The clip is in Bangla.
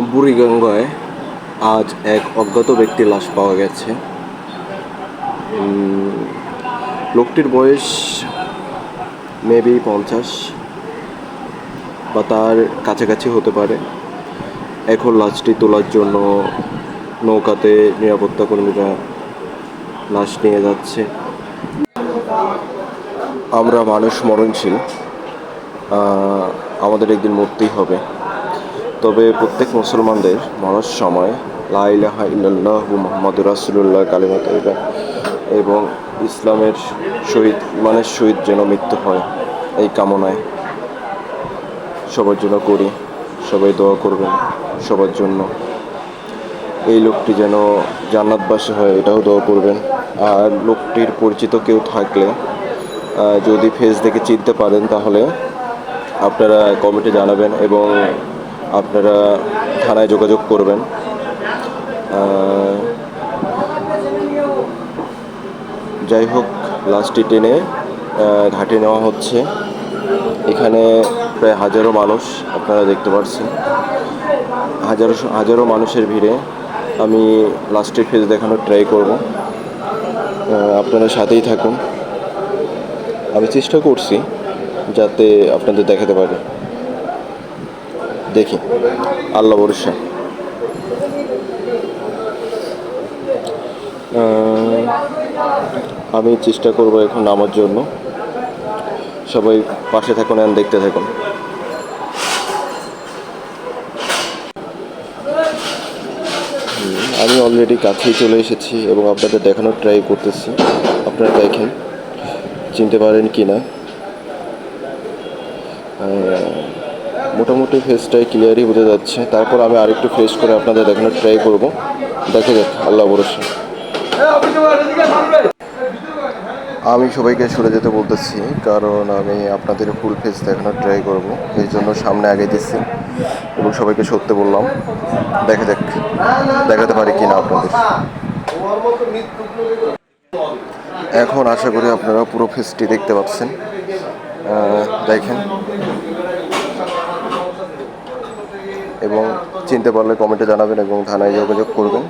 বুড়িগঙ্গায় আজ এক অজ্ঞাত ব্যক্তির লাশ পাওয়া গেছে। লোকটির বয়স মেবি পঞ্চাশ বা তার কাছাকাছি হতে পারে। এখন লাশটি তোলার জন্য নৌকাতে নিরাপত্তা কর্মীরা লাশ নিয়ে যাচ্ছে। আমরা মানুষ মরণশীল আমাদের একদিন মরতেই হবে। তবে প্রত্যেক মুসলমানদের মরার সময় লাইলাহা ইল্লাল্লাহ মোহাম্মদ রাসুল্লাহ কালিমা তৈবা এবং ইসলামের শহীদ, ইমানের শহীদ যেন মৃত্যু হয় এই কামনায়। সবার জন্য করি, সবাই দোয়া করবেন সবার জন্য। এই লোকটি যেন জান্নাতবাসী হয় এটাও দোয়া করবেন। আর লোকটির পরিচিত কেউ থাকলে যদি ফেস দেখে চিনতে পারেন তাহলে আপনারা কমেন্টে জানাবেন এবং আপনারা থানায় যোগাযোগ করবেন। যাই হোক লাস্টটি টেনে ঘাটে নেওয়া হচ্ছে। এখানে প্রায় হাজারো মানুষ আপনারা দেখতে পাচ্ছেন হাজারো হাজারো মানুষের ভিড়ে আমি লাস্টের ফেজ দেখানোর ট্রাই করব। আপনারা সাথেই থাকুন। আমি চেষ্টা করছি যাতে আপনাদের দেখাতে পারি। দেখি। আল্লাহ ভরসা। আমি চেষ্টা করব এখন নামার জন্য। সবাই পাশে থাকুন আর দেখতে থাকুন। আমি অলরেডি কাছেই চলে এসেছি এবং আপনাদের দেখানোর ট্রাই করতেছি। আপনারা দেখেন। চিনতে পারেন কি না মোটামুটি ফেসটাই ক্লিয়ারই বোঝা যাচ্ছে। তারপর আমি আরেকটু ফেস করে আপনাদের দেখানোর ট্রাই করব। দেখা যাক আল্লাহ ভরসা। আমি সবাইকে সরে যেতে বলতেছি, কারণ আমি আপনাদের ফুল ফেস দেখানোর ট্রাই করব। এই জন্য সামনে আগে দিচ্ছি এবং সবাইকে সরতে বললাম, দেখা যাক, দেখাতে পারি কি না আপনাদের। এখন আশা করি আপনারা পুরো ফেসটি দেখতে পাচ্ছেন। দেখেন এবং চিনতে পারলে কমেন্টে জানাবেন এবং থানায় যোগাযোগ করবেন।